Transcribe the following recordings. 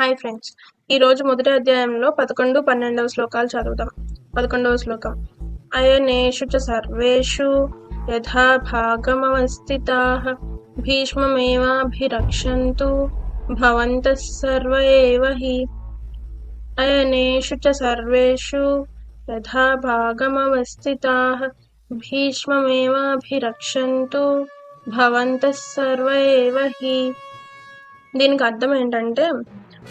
Hi friends. ఈరోజు మొదటి అధ్యాయంలో పదకొండు పన్నెండవ శ్లోకాలు చదువుదాం. పదకొండవ శ్లోకం. అయనేషు చ సర్వేషు యథా భాగమవస్థిత భీష్మమేవాభిరక్షంతు భవంత సర్వ హి అయనేషు చ సర్వేషు యథా భాగమవస్థితా భీష్మమేవాభిరక్షంతు భవంత సర్వ హి. దీనికి అర్థం ఏంటంటే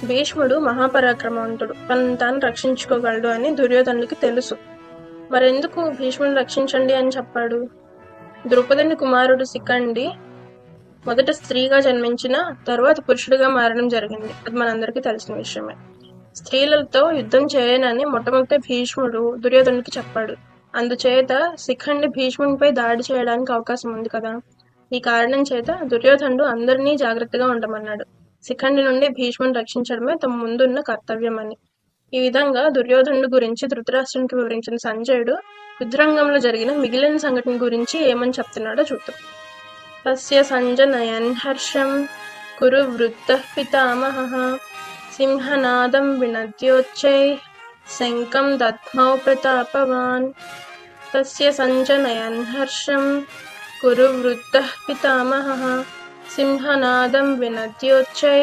భీష్ముడు మహాపరాక్రమవంతుడు తనను తాను రక్షించుకోగలడు అని దుర్యోధనుడికి తెలుసు. మరెందుకు భీష్ముడు రక్షించండి అని చెప్పాడు? ద్రౌపదిని కుమారుడు శిఖండి మొదట స్త్రీగా జన్మించిన తర్వాత పురుషుడిగా మారడం జరిగింది. అది మనందరికీ తెలిసిన విషయమే. స్త్రీలతో యుద్ధం చేయనని మొట్టమొదట భీష్ముడు దుర్యోధనుడికి చెప్పాడు. అందుచేత శిఖండి భీష్మునిపై దాడి చేయడానికి అవకాశం ఉంది కదా? ఈ కారణం చేత దుర్యోధనుడు అందరినీ జాగ్రత్తగా ఉండమన్నాడు. శిఖండి నుండి భీష్ముని రక్షించడమే తమ ముందున్న కర్తవ్యం అని ఈ విధంగా దుర్యోధనుడు గురించి ధృతరాష్ట్రానికి వివరించిన సంజయుడు యుద్ధరంగంలో జరిగిన మిగిలిన సంఘటన గురించి ఏమని చెప్తున్నాడో చూద్దాం. తస్య సంజనయన్ హర్షం కురు వృత్త పితామహ సింహనాదం వినద్యోచ్చై శంఖం దద్మౌ ప్రతాపవాన్. తస్య సంజనయన్ హర్షం కురు వృత్త పితామహ సింహనాదం వినద్యోచ్చై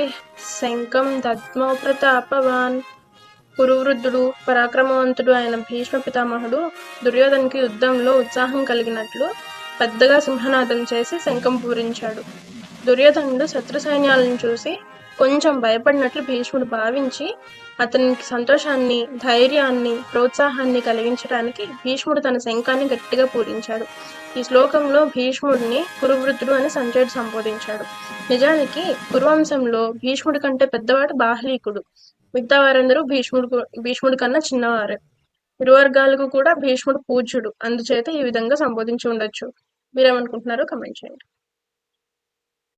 శంఖం దద్మౌ ప్రతాపవాన్ కురువృద్ధుడు పరాక్రమవంతుడు అయిన భీష్మ పితామహుడు దుర్యోధన్కి యుద్ధంలో ఉత్సాహం కలిగినట్లు పెద్దగా సింహనాదం చేసి శంఖం పూరించాడు. దుర్యోధనుడు శత్రు సైన్యాలను చూసి కొంచెం భయపడినట్లు భీష్ముడు భావించి అతనికి సంతోషాన్ని ధైర్యాన్ని ప్రోత్సాహాన్ని కలిగించడానికి భీష్ముడు తన శంఖాన్ని గట్టిగా పూరించాడు. ఈ శ్లోకంలో భీష్ముడిని కురువృద్ధుడు అని సంజయుడు సంబోధించాడు. నిజానికి కురువంశంలో భీష్ముడి కంటే పెద్దవాడు బాహ్లీకుడు. మిగతా వారందరూ భీష్ముడు భీష్ముడి కన్నా చిన్నవారే. ఇరువర్గాలకు కూడా భీష్ముడు పూజ్యుడు. అందుచేత ఈ విధంగా సంబోధించి ఉండొచ్చు. మీరేమనుకుంటున్నారో కమెంట్ చేయండి.